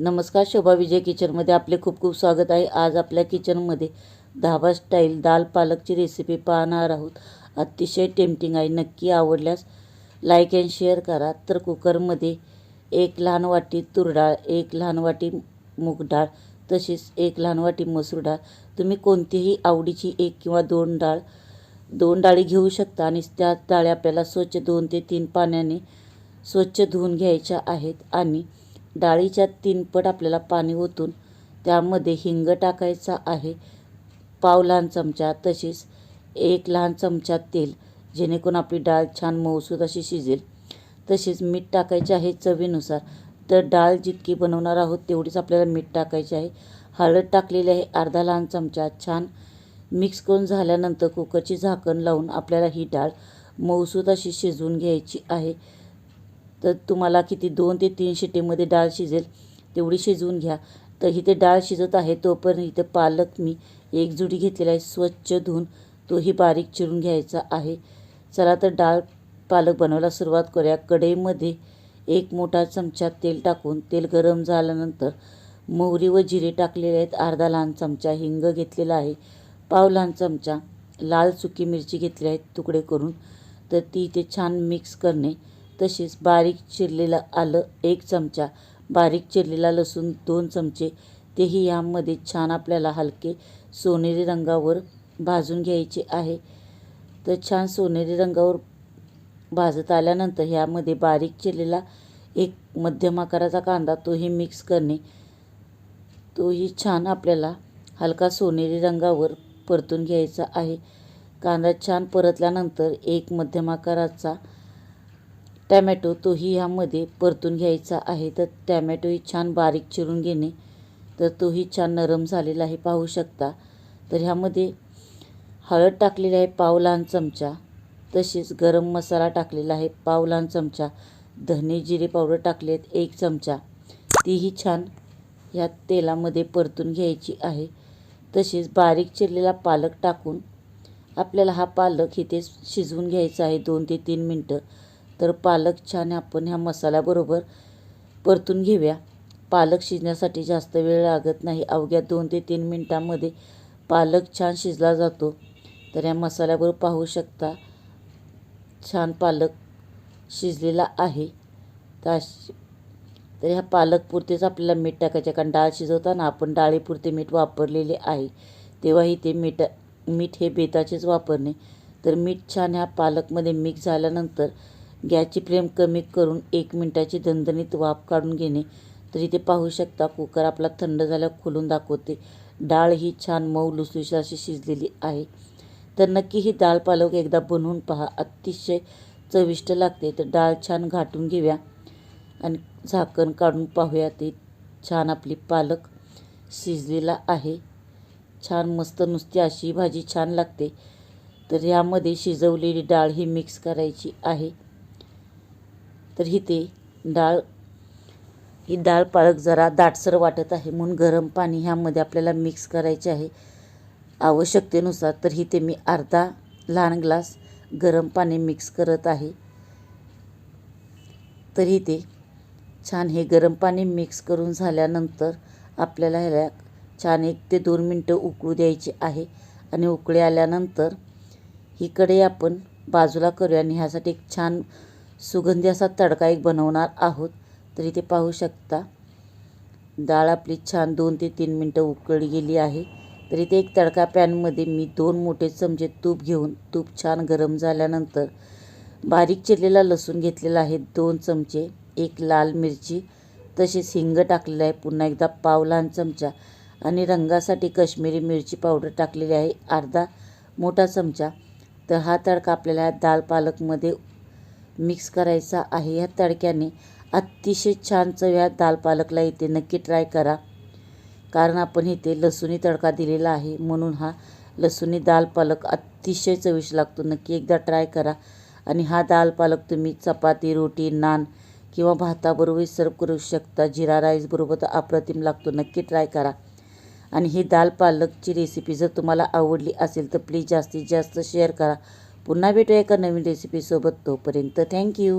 नमस्कार शोभा विजय किचनमध्ये आपले खूप खूप स्वागत आहे. आज आपल्या किचनमध्ये धाबा स्टाईल दाल पालकची रेसिपी पाहणार आहोत. अतिशय टेम्पटिंग आहे नक्की आवडल्यास लाईक अँड शेअर करा. तर कुकरमध्ये एक लहान वाटी तूर डाळ एक लहान वाटी मूग डाळ तसेच एक लहान वाटी मसूर डाळ. तुम्ही कोणतीही आवडीची एक किंवा दोन डाळ दोन डाळी घेऊ शकता आणि त्या डाळी आपल्याला स्वच्छ दोन ते तीन पाण्याने स्वच्छ धुवून घ्यायच्या आहेत आणि डाळीच्या तीन पट आपल्याला पाणी ओतून त्यामध्ये हिंग टाकायचा आहे. पाव लहान चमचा तसेच एक लहान चमचा तेल जेणेकरून आपली डाळ छान मऊसूद अशी शिजेल. तसेच मीठ टाकायचे आहे चवीनुसार. तर डाळ जितकी बनवणार आहोत तेवढीच आपल्याला मीठ टाकायचे आहे. हळद टाकलेली आहे अर्धा लहान चमचा छान मिक्स करून झाल्यानंतर कुकरची झाकण लावून आपल्याला ही डाळ मऊसूद अशी शिजवून घ्यायची आहे. तर तुम्हाला किती दोन ते तीन शिटीमध्ये डाळ शिजेल तेवढी शिजवून घ्या. तर इथे डाळ शिजत आहे तोपर्यंत इथे पालक मी एक जुडी घेतलेला आहे स्वच्छ धुवून तोही बारीक चिरून घ्यायचा आहे. चला तर डाळ पालक बनवायला सुरुवात करूया. कढईमध्ये एक मोठा चमचा तेल टाकून तेल गरम झाल्यानंतर मोहरी व जिरे टाकलेले आहेत. अर्धा लहान चमचा हिंग घेतलेला आहे पाव लहान चमचा लाल सुकी मिरची घेतली आहेत तुकडे करून. तर ती इथे छान मिक्स करणे तसेच बारीक चिरलेलं आलं एक चमचा. बारीक चिरलेला लसूण दोन चमचे. तेही यामध्ये छान आपल्याला हलके सोनेरी रंगावर भाजून घ्यायचे आहे. तर छान सोनेरी रंगावर भाजत आल्यानंतर ह्यामध्ये बारीक चिरलेला एक मध्यम आकाराचा कांदा तोही मिक्स करणे. तोही छान आपल्याला हलका सोनेरी रंगावर परतून घ्यायचा आहे. कांदा छान परतल्यानंतर एक मध्यम आकाराचा टॅमॅटो तोही ह्यामध्ये परतून घ्यायचा आहे. तर टॅमॅटोही छान बारीक चिरून घेणे. तर तोही छान नरम झालेला आहे पाहू शकता. तर ह्यामध्ये हळद टाकलेली आहे पाव लहान चमचा. तसेच गरम मसाला टाकलेला आहे पाव लहान चमचा. धने जिरे पावडर टाकले आहेत एक चमचा. तीही छान ह्या तेलामध्ये परतून घ्यायची आहे. तसेच बारीक चिरलेला पालक टाकून आपल्याला हा पालक इथे शिजवून घ्यायचा आहे दोन ते तीन मिनटं. तर पालक छान आपण ह्या मसाल्याबरोबर परतून घेऊया. पालक शिजण्यासाठी जास्त वेळ लागत नाही. अवघ्या दोन ते तीन मिनटामध्ये पालक छान शिजला जातो. तर या मसाल्याबरोबर पाहू शकता छान पालक शिजलेला आहे. तर तर ह्या पालकपुरतेच आपल्याला मीठ टाकायचे. कारण डाळ शिजवताना आपण डाळीपुरते मीठ वापरलेले आहे. तेव्हाही ते मीठ मीठ हे बेताचेच वापरणे. तर मीठ छान ह्या पालकमध्ये मिक्स झाल्यानंतर गॅसची फ्लेम कमी करून एक मिनटाची दणदणीत वाफ काढून घेणे. तर इथे पाहू शकता कुकर आपला थंड झाल्यावर खोलून दाखवते. डाळ ही छान मऊ लुसलुशी अशी शिजलेली आहे. तर नक्की ही डाळ पालक एकदा बनवून पहा. अतिशय चविष्ट लागते. तर डाळ छान घाटून घेऊया आणि झाकण काढून पाहूया. ते छान आपली पालक शिजलेला आहे. छान मस्त नुसती अशी भाजी छान लागते. तर ह्यामध्ये शिजवलेली डाळ ही मिक्स करायची आहे. तर ही ते डाळ ही डाळ पालक जरा दाटसर वाटत आहे. म्हणून गरम पाणी ह्यामध्ये आपल्याला मिक्स करायचे आहे. आवश्यकतेनुसार तर ते मी अर्धा लहान ग्लास गरम पाणी मिक्स करत आहे. तरी ते छान हे गरम पाणी मिक्स करून झाल्यानंतर आपल्याला ह्याला छान एक ते दोन मिनटं उकळू द्यायचे आहे. आणि उकळी आल्यानंतर ही कढई आपण बाजूला करूया आणि ह्यासाठी एक छान सुगंधी असा तडका एक बनवणार आहोत. तर इथे पाहू शकता. डाळ आपली छान दोन ते तीन मिनटं उकळली गेली आहे. तर इथे एक तडका पॅनमध्ये मी दोन मोठे चमचे तूप घेऊन तूप छान गरम झाल्यानंतर बारीक चिरलेला लसूण घेतलेला आहे. दोन चमचे एक लाल मिरची तसेच हिंग टाकलेलं आहे. पुन्हा एकदा पाव लहान चमचा आणि रंगासाठी कश्मीरी मिरची पावडर टाकलेली आहे. अर्धा मोठा चमचा. तर हा तडका आपल्याला दाल पालकमध्ये मिक्स करायचा आहे ह्या तडक्याने. अतिशय छान चव ह्या दाल पालकला इथे नक्की ट्राय करा. कारण आपण इथे लसूणी तडका दिलेला आहे. म्हणून हा लसूणी दाल पालक अतिशय चविष्ट लागतो. नक्की एकदा ट्राय करा. आणि हा दाल पालक तुम्ही चपाती रोटी नान किंवा भाताबरोबर सर्व करू शकता. जिरा राईसबरोबर तर अप्रतिम लागतो. नक्की ट्राय करा. आणि ही दाल पालकची रेसिपी जर तुम्हाला आवडली असेल तर प्लीज जास्तीत जास्त शेअर करा. पुन्हा भेटूया एका नवीन रेसिपीसोबत तोपर्यंत थँक्यू